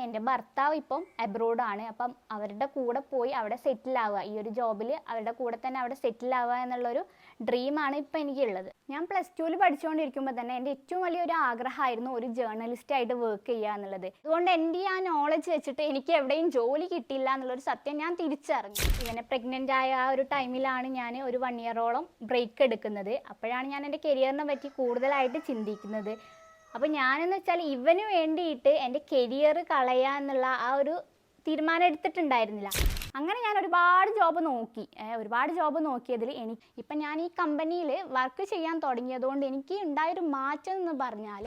പിന്നെ എന്റെ ഭർത്താവ് ഇപ്പം അബ്രോഡാണ് അപ്പം അവരുടെ കൂടെ പോയി അവിടെ സെറ്റിൽ ആവുക. ഈ ഒരു ജോബിൽ അവരുടെ കൂടെ തന്നെ അവിടെ സെറ്റിൽ ആവുക എന്നുള്ളൊരു ഡ്രീമാണ് ഇപ്പം എനിക്കുള്ളത്. ഞാൻ പ്ലസ് ടുവിൽ പഠിച്ചുകൊണ്ടിരിക്കുമ്പോൾ തന്നെ എന്റെ ഏറ്റവും വലിയൊരു ആഗ്രഹമായിരുന്നു ഒരു ജേർണലിസ്റ്റ് ആയിട്ട് വർക്ക് ചെയ്യുക എന്നുള്ളത്. അതുകൊണ്ട് എന്റെ ആ നോളജ് വെച്ചിട്ട് എനിക്ക് എവിടെയും ജോലി കിട്ടില്ല എന്നുള്ളൊരു സത്യം ഞാൻ തിരിച്ചറിഞ്ഞു. ഇങ്ങനെ പ്രഗ്നന്റ് ആയ ആ ഒരു ടൈമിലാണ് ഞാൻ ഒരു വൺ ഇയറോളം ബ്രേക്ക് എടുക്കുന്നത്. അപ്പോഴാണ് ഞാൻ എന്റെ കരിയറിനെ പറ്റി കൂടുതലായിട്ട് ചിന്തിക്കുന്നത്. അപ്പോൾ ഞാനെന്ന് വെച്ചാൽ ഇവന് വേണ്ടിയിട്ട് എന്റെ കരിയർ കളയുക എന്നുള്ള ആ ഒരു തീരുമാനം എടുത്തിട്ടുണ്ടായിരുന്നില്ല. അങ്ങനെ ഞാൻ ഒരുപാട് ജോബ് നോക്കി. ഒരുപാട് ജോബ് നോക്കിയതിൽ എനിക്ക് ഇപ്പം ഞാൻ ഈ കമ്പനിയിൽ വർക്ക് ചെയ്യാൻ തുടങ്ങിയതുകൊണ്ട് എനിക്ക് ഉണ്ടായൊരു മാറ്റം എന്ന് പറഞ്ഞാൽ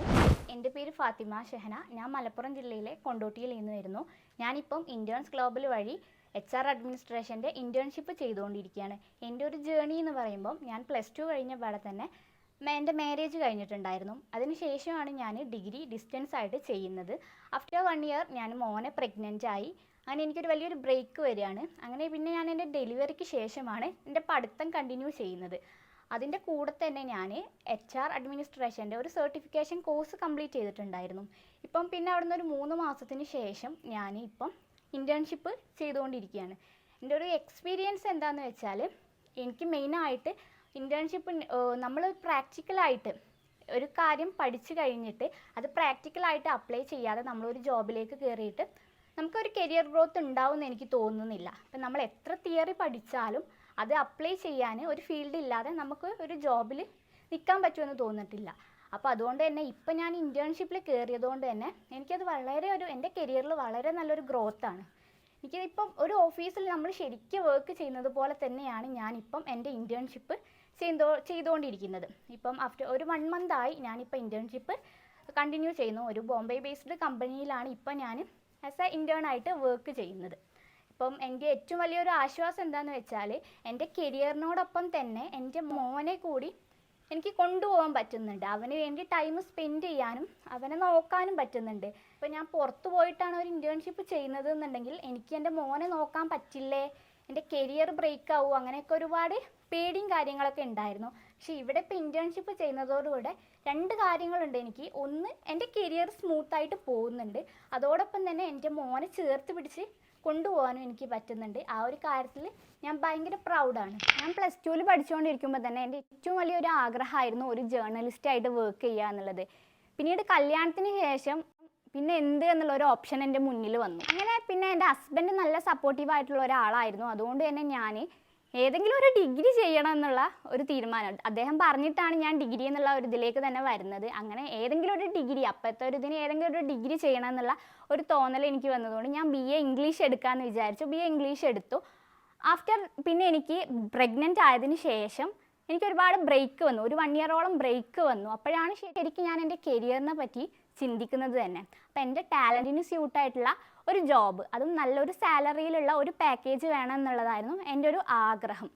എന്റെ പേര് ഫാത്തിമ ഷെഹന. ഞാൻ മലപ്പുറം ജില്ലയിലെ കൊണ്ടോട്ടിയിൽ നിന്ന് വരുന്നു. ഞാനിപ്പം ഇന്റേൺസ് ഗ്ലോബൽ വഴി എച്ച് ആർ അഡ്മിനിസ്ട്രേഷന്റെ ഇന്റേൺഷിപ്പ് ചെയ്തുകൊണ്ടിരിക്കുകയാണ്. എന്റെ ഒരു ജേണി എന്ന് പറയുമ്പം ഞാൻ പ്ലസ് ടു കഴിഞ്ഞ പാടെ തന്നെ എന്റെ മാരേജ് കഴിഞ്ഞിട്ടുണ്ടായിരുന്നു. അതിനുശേഷമാണ് ഞാൻ ഡിഗ്രി ഡിസ്റ്റൻസ് ആയിട്ട് ചെയ്യുന്നത്. ആഫ്റ്റർ വൺ ഇയർ ഞാൻ മോനെ പ്രഗ്നന്റ് ആയി. അങ്ങനെ എനിക്കൊരു വലിയൊരു ബ്രേക്ക് വരികയാണ്. അങ്ങനെ പിന്നെ ഞാൻ എന്റെ ഡെലിവറിക്ക് ശേഷമാണ് എന്റെ പഠിത്തം കണ്ടിന്യൂ ചെയ്യുന്നത്. അതിന്റെ കൂടെ തന്നെ ഞാൻ എച്ച് ആർ അഡ്മിനിസ്ട്രേഷന്റെ ഒരു സർട്ടിഫിക്കേഷൻ കോഴ്സ് കംപ്ലീറ്റ് ചെയ്തിട്ടുണ്ടായിരുന്നു. ഇപ്പം പിന്നെ അവിടുന്ന് ഒരു മൂന്ന് മാസത്തിന് ശേഷം ഞാൻ ഇപ്പം ഇന്റേൺഷിപ്പ് ചെയ്തുകൊണ്ടിരിക്കുകയാണ്. എന്റെ ഒരു എക്സ്പീരിയൻസ് എന്താണെന്ന് വെച്ചാൽ എനിക്ക് മെയിനായിട്ട് ഇന്റേൺഷിപ്പ് നമ്മൾ പ്രാക്ടിക്കലായിട്ട് ഒരു കാര്യം പഠിച്ചു കഴിഞ്ഞിട്ട് അത് പ്രാക്ടിക്കലായിട്ട് അപ്ലൈ ചെയ്യാതെ നമ്മളൊരു ജോബിലേക്ക് കയറിയിട്ട് നമുക്കൊരു കരിയർ ഗ്രോത്ത് ഉണ്ടാവും എന്ന് എനിക്ക് തോന്നുന്നില്ല. അപ്പം നമ്മൾ എത്ര തിയറി പഠിച്ചാലും അത് അപ്ലൈ ചെയ്യാൻ ഒരു ഫീൽഡ് ഇല്ലാതെ നമുക്ക് ഒരു ജോബിൽ നിൽക്കാൻ പറ്റുമെന്ന് തോന്നിട്ടില്ല. അപ്പോൾ അതുകൊണ്ട് തന്നെ ഇപ്പം ഞാൻ ഇന്റേൺഷിപ്പിൽ കയറിയതുകൊണ്ട് തന്നെ എനിക്കത് വളരെ ഒരു എന്റെ കരിയറിൽ വളരെ നല്ലൊരു ഗ്രോത്താണ് എനിക്കിപ്പം ഒരു ഓഫീസിൽ നമ്മൾ ശരിക്കും വർക്ക് ചെയ്യുന്നത് പോലെ തന്നെയാണ് ഞാനിപ്പം എന്റെ ഇന്റേൺഷിപ്പ് ചെയ്തോ ചെയ്തുകൊണ്ടിരിക്കുന്നത്. ഇപ്പം ആഫ്റ്റർ ഒരു വൺ മന്ത് ആയി ഞാനിപ്പോൾ ഇന്റേൺഷിപ്പ് കണ്ടിന്യൂ ചെയ്യുന്നു. ഒരു ബോംബെ ബേസ്ഡ് കമ്പനിയിലാണ് ഇപ്പം ഞാൻ ആസ് എ ഇന്റേൺ ആയിട്ട് വർക്ക് ചെയ്യുന്നത്. ഇപ്പം എന്റെ ഏറ്റവും വലിയൊരു ആശ്വാസം എന്താണെന്ന് വെച്ചാൽ എന്റെ കരിയറിനോടൊപ്പം തന്നെ എന്റെ മോനെ കൂടി എനിക്ക് കൊണ്ടുപോകാൻ പറ്റുന്നുണ്ട്. അവന് വേണ്ടി ടൈം സ്പെൻഡ് ചെയ്യാനും അവനെ നോക്കാനും പറ്റുന്നുണ്ട്. ഇപ്പം ഞാൻ പുറത്തു പോയിട്ടാണ് ഒരു ഇന്റേൺഷിപ്പ് ചെയ്യുന്നത് എന്നുണ്ടെങ്കിൽ എനിക്ക് എന്റെ മോനെ നോക്കാൻ പറ്റില്ലേ? എന്റെ കരിയർ ബ്രേക്ക് ആവും അങ്ങനെയൊക്കെ ഒരുപാട് പേടിയും കാര്യങ്ങളൊക്കെ ഉണ്ടായിരുന്നു. പക്ഷേ ഇവിടെ ഇപ്പോൾ ഇന്റേൺഷിപ്പ് ചെയ്യുന്നതോടുകൂടെ രണ്ട് കാര്യങ്ങളുണ്ട് എനിക്ക്. ഒന്ന് എന്റെ കരിയർ സ്മൂത്തായിട്ട് പോകുന്നുണ്ട്. അതോടൊപ്പം തന്നെ എന്റെ മോനെ ചേർത്ത് പിടിച്ച് കൊണ്ടുപോകാനും എനിക്ക് പറ്റുന്നുണ്ട്. ആ ഒരു കാര്യത്തിൽ ഞാൻ ഭയങ്കര പ്രൗഡാണ് ഞാൻ പ്ലസ് ടുവിൽ പഠിച്ചുകൊണ്ടിരിക്കുമ്പോൾ തന്നെ എന്റെ ഏറ്റവും വലിയൊരു ആഗ്രഹമായിരുന്നു ഒരു ജേർണലിസ്റ്റ് ആയിട്ട് വർക്ക് ചെയ്യുക എന്നുള്ളത്. പിന്നീട് കല്യാണത്തിന് ശേഷം പിന്നെ എന്ത് എന്നുള്ള ഒരു ഓപ്ഷൻ എന്റെ മുന്നിൽ വന്നു. അങ്ങനെ പിന്നെ എന്റെ ഹസ്ബൻഡ് നല്ല സപ്പോർട്ടീവ് ആയിട്ടുള്ള ഒരാളായിരുന്നു. അതുകൊണ്ട് തന്നെ ഞാൻ ഏതെങ്കിലും ഒരു ഡിഗ്രി ചെയ്യണം എന്നുള്ള ഒരു തീരുമാനം. അദ്ദേഹം പറഞ്ഞിട്ടാണ് ഞാൻ ഡിഗ്രി എന്നുള്ള ഒരു ഇതിലേക്ക് തന്നെ വരുന്നത്. അങ്ങനെ ഏതെങ്കിലും ഒരു ഡിഗ്രി അപ്പോഴത്തെ ഒരു ഇതിന് ഏതെങ്കിലും ഒരു ഡിഗ്രി ചെയ്യണം എന്നുള്ള ഒരു തോന്നൽ എനിക്ക് വന്നതുകൊണ്ട് ഞാൻ ബി എ ഇംഗ്ലീഷ് എടുക്കാമെന്ന് വിചാരിച്ചു. ബി എ ഇംഗ്ലീഷ് എടുത്തു. ആഫ്റ്റർ പിന്നെ എനിക്ക് പ്രഗ്നന്റ് ആയതിന് ശേഷം എനിക്ക് ഒരുപാട് ബ്രേക്ക് വന്നു. ഒരു വൺ ഇയറോളം ബ്രേക്ക് വന്നു. അപ്പോഴാണ് ശരിക്കും ഞാൻ എന്റെ കരിയറിനെ പറ്റി ചിന്തിക്കുന്നത് തന്നെ. അപ്പം എന്റെ ടാലന്റിന് സ്യൂട്ടായിട്ടുള്ള ഒരു ജോബ് അതും നല്ലൊരു സാലറിയിലുള്ള ഒരു പാക്കേജ് വേണം എന്നുള്ളതായിരുന്നു എന്റെ ഒരു ആഗ്രഹം.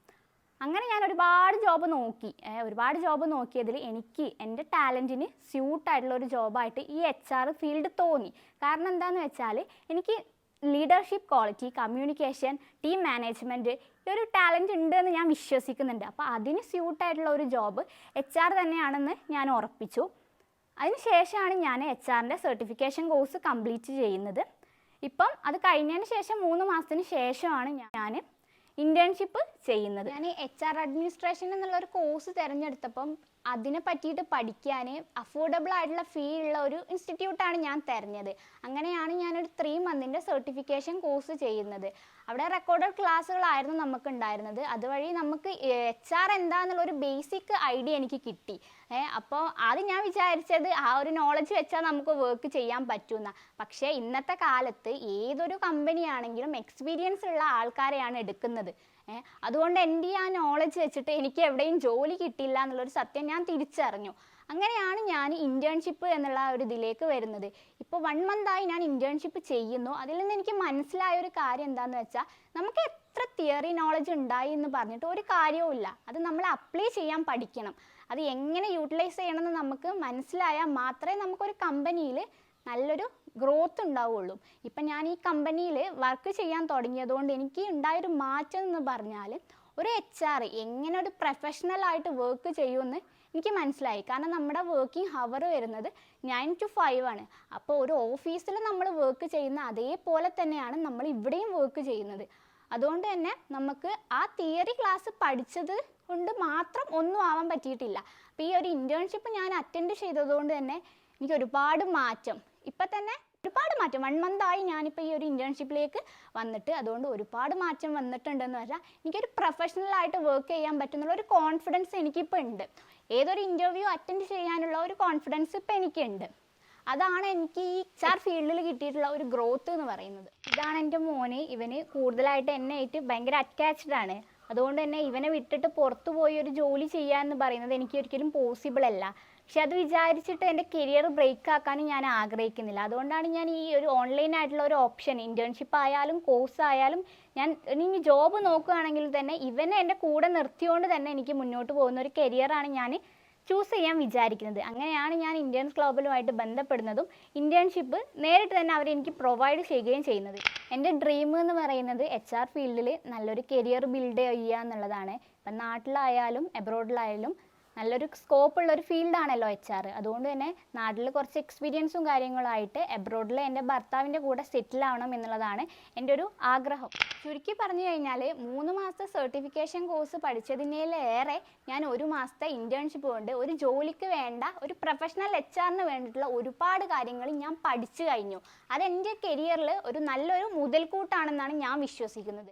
അങ്ങനെ ഞാൻ ഒരുപാട് ജോബ് നോക്കി. ഒരുപാട് ജോബ് നോക്കിയതിൽ എനിക്ക് എന്റെ ടാലന്റിന് സ്യൂട്ടായിട്ടുള്ള ഒരു ജോബായിട്ട് ഈ എച്ച് ആർ ഫീൽഡ് തോന്നി. കാരണം എന്താണെന്ന് വെച്ചാൽ എനിക്ക് leadership quality communication team management ഈ ഒരു ടാലന്റ് ഉണ്ട് എന്ന് ഞാൻ വിശ്വസിക്കുന്നുണ്ട്. അപ്പോൾ അതിന് സ്യൂട്ടായിട്ടുള്ള ഒരു ജോബ് എച്ച് ആർ തന്നെയാണെന്ന് ഞാൻ ഉറപ്പിച്ചു. അതിനുശേഷമാണ് ഞാൻ എച്ച് ആറിന്റെ സർട്ടിഫിക്കേഷൻ കോഴ്സ് കംപ്ലീറ്റ് ചെയ്യുന്നത്. ഇപ്പം അത് കഴിഞ്ഞതിന് ശേഷം മൂന്ന് മാസത്തിന് ശേഷമാണ് ഞാൻ ഇന്റേൺഷിപ്പ് ചെയ്യുന്നത്. ഞാൻ എച്ച് ആർ അഡ്മിനിസ്ട്രേഷൻ എന്നുള്ള ഒരു കോഴ്സ് തിരഞ്ഞെടുത്തപ്പം അതിനെ പറ്റിയിട്ട് പഠിക്കാൻ അഫോർഡബിൾ ആയിട്ടുള്ള ഫീ ഉള്ള ഒരു ഇൻസ്റ്റിറ്റ്യൂട്ടാണ് ഞാൻ തിരഞ്ഞത്. അങ്ങനെയാണ് ഞാനൊരു ത്രീ മന്തിന്റെ സർട്ടിഫിക്കേഷൻ കോഴ്സ് ചെയ്യുന്നത്. അവിടെ റെക്കോർഡഡ് ക്ലാസ്സുകളായിരുന്നു നമുക്ക് ഉണ്ടായിരുന്നത് അതുവഴി നമുക്ക് എച്ച് ആർ എന്താന്നുള്ള ഒരു ബേസിക് ഐഡിയ എനിക്ക് കിട്ടി. അപ്പോൾ അത് ഞാൻ വിചാരിച്ചത് ആ ഒരു നോളജ് വെച്ചാൽ നമുക്ക് വർക്ക് ചെയ്യാൻ പറ്റുന്ന. പക്ഷേ ഇന്നത്തെ കാലത്ത് ഏതൊരു കമ്പനി ആണെങ്കിലും എക്സ്പീരിയൻസ് ഉള്ള ആൾക്കാരെയാണ് എടുക്കുന്നത്. അതുകൊണ്ട് എന്റെ ആ നോളജ് വെച്ചിട്ട് എനിക്ക് എവിടെയും ജോലി കിട്ടില്ല എന്നുള്ളൊരു സത്യം ഞാൻ തിരിച്ചറിഞ്ഞു. അങ്ങനെയാണ് ഞാൻ ഇന്റേൺഷിപ്പ് എന്നുള്ള ഒരു ഇതിലേക്ക് വരുന്നത്. ഇപ്പോൾ വൺ മന്തായി ഞാൻ ഇന്റേൺഷിപ്പ് ചെയ്യുന്നു. അതിൽ നിന്ന് എനിക്ക് മനസ്സിലായ ഒരു കാര്യം എന്താണെന്ന് വെച്ചാൽ നമുക്ക് എത്ര തിയറി നോളജ് ഉണ്ടായി എന്ന് പറഞ്ഞിട്ട് ഒരു കാര്യവുമില്ല അത് നമ്മൾ അപ്ലൈ ചെയ്യാൻ പഠിക്കണം. അത് എങ്ങനെ യൂട്ടിലൈസ് ചെയ്യണമെന്ന് നമുക്ക് മനസ്സിലായാൽ മാത്രമേ നമുക്കൊരു കമ്പനിയിൽ നല്ലൊരു ഗ്രോത്ത് ഉണ്ടാവുള്ളൂ. ഇപ്പം ഞാൻ ഈ കമ്പനിയിൽ വർക്ക് ചെയ്യാൻ തുടങ്ങിയതുകൊണ്ട് എനിക്ക് ഉണ്ടായൊരു മാറ്റം എന്ന് പറഞ്ഞാൽ ഒരു എച്ച് ആർ എങ്ങനെ ഒരു പ്രൊഫഷണലായിട്ട് വർക്ക് ചെയ്യുമെന്ന് എനിക്ക് മനസ്സിലായി. കാരണം നമ്മുടെ വർക്കിംഗ് ഹവർ വരുന്നത് നയൻ ടു ഫൈവ് ആണ്. അപ്പോൾ ഒരു ഓഫീസിൽ നമ്മൾ വർക്ക് ചെയ്യുന്ന അതേപോലെ തന്നെയാണ് നമ്മൾ ഇവിടെയും വർക്ക് ചെയ്യുന്നത്. അതുകൊണ്ട് തന്നെ നമുക്ക് ആ തിയറി ക്ലാസ് പഠിച്ചത് കൊണ്ട് മാത്രം ഒന്നും ആവാൻ പറ്റിയിട്ടില്ല. അപ്പോൾ ഈ ഒരു ഇന്റേൺഷിപ്പ് ഞാൻ അറ്റൻഡ് ചെയ്തതുകൊണ്ട് തന്നെ എനിക്ക് ഒരുപാട് മാറ്റം. ഇപ്പം തന്നെ ഒരുപാട് മാറ്റം. വൺ മന്തായി ഞാനിപ്പോൾ ഈ ഒരു ഇന്റേൺഷിപ്പിലേക്ക് വന്നിട്ട്. അതുകൊണ്ട് ഒരുപാട് മാറ്റം വന്നിട്ടുണ്ടെന്ന് പറഞ്ഞാൽ എനിക്കൊരു പ്രൊഫഷണലായിട്ട് വർക്ക് ചെയ്യാൻ പറ്റുന്നുള്ള ഒരു കോൺഫിഡൻസ് എനിക്കിപ്പോൾ ഉണ്ട്. ഏതൊരു ഇന്റർവ്യൂ അറ്റൻഡ് ചെയ്യാനുള്ള ഒരു കോൺഫിഡൻസ് ഇപ്പം എനിക്കുണ്ട്. അതാണ് എനിക്ക് ഈ ചാർ ഫീൽഡിൽ കിട്ടിയിട്ടുള്ള ഒരു ഗ്രോത്ത് എന്ന് പറയുന്നത്. ഇതാണ് എന്റെ മോന്. ഇവന് കൂടുതലായിട്ട് എന്നെ ആയിട്ട് ഭയങ്കര അറ്റാച്ച്ഡ് ആണ്. അതുകൊണ്ട് തന്നെ ഇവനെ വിട്ടിട്ട് പുറത്തു പോയി ഒരു ജോലി ചെയ്യുക എന്ന് പറയുന്നത് എനിക്ക് ഒരിക്കലും പോസിബിൾ അല്ല. പക്ഷെ അത് വിചാരിച്ചിട്ട് എന്റെ കരിയർ ബ്രേക്ക് ആക്കാനും ഞാൻ ആഗ്രഹിക്കുന്നില്ല. അതുകൊണ്ടാണ് ഞാൻ ഈ ഒരു ഓൺലൈൻ ആയിട്ടുള്ള ഒരു ഓപ്ഷൻ ഇന്റേൺഷിപ്പ് ആയാലും കോഴ്സ് ആയാലും ഞാൻ ഇനി ജോബ് നോക്കുകയാണെങ്കിൽ തന്നെ ഇവനെ എന്റെ കൂടെ നിർത്തിയോണ്ട് തന്നെ എനിക്ക് മുന്നോട്ട് പോകുന്ന ഒരു കരിയറാണ് ഞാൻ ചൂസ് ചെയ്യാൻ വിചാരിക്കുന്നത്. അങ്ങനെയാണ് ഞാൻ ഇന്ത്യൻസ് ഗ്ലോബലുമായിട്ട് ബന്ധപ്പെടുന്നതും ഇന്റേൺഷിപ്പ് നേരിട്ട് തന്നെ അവർ എനിക്ക് പ്രൊവൈഡ് ചെയ്യുകയും ചെയ്യുന്നത്. എന്റെ ഡ്രീം എന്ന് പറയുന്നത് എച്ച് ആർ ഫീൽഡിൽ നല്ലൊരു കരിയർ ബിൽഡ് ചെയ്യുക എന്നുള്ളതാണ്. ഇപ്പം നാട്ടിലായാലും എബ്രോഡിലായാലും നല്ലൊരു സ്കോപ്പ് ഉള്ള ഒരു ഫീൽഡാണല്ലോ എച്ച് ആർ അതുകൊണ്ട് തന്നെ നാട്ടിൽ കുറച്ച് എക്സ്പീരിയൻസും കാര്യങ്ങളായിട്ട് എബ്രോഡിൽ എന്റെ ഭർത്താവിന്റെ കൂടെ സെറ്റിൽ ആവണം എന്നുള്ളതാണ് എന്റെ ഒരു ആഗ്രഹം. ചുരുക്കി പറഞ്ഞു കഴിഞ്ഞാൽ മൂന്ന് മാസത്തെ സർട്ടിഫിക്കേഷൻ കോഴ്സ് പഠിച്ചതിനേലേറെ ഞാൻ ഒരു മാസത്തെ ഇന്റേൺഷിപ്പ് കൊണ്ട് ഒരു ജോലിക്ക് വേണ്ട ഒരു പ്രൊഫഷണൽ എച്ച് ആറിന് വേണ്ടിയിട്ടുള്ള ഒരുപാട് കാര്യങ്ങൾ ഞാൻ പഠിച്ചു കഴിഞ്ഞു. അതെന്റെ കരിയറിൽ ഒരു നല്ലൊരു മുതൽക്കൂട്ടാണെന്നാണ് ഞാൻ വിശ്വസിക്കുന്നത്.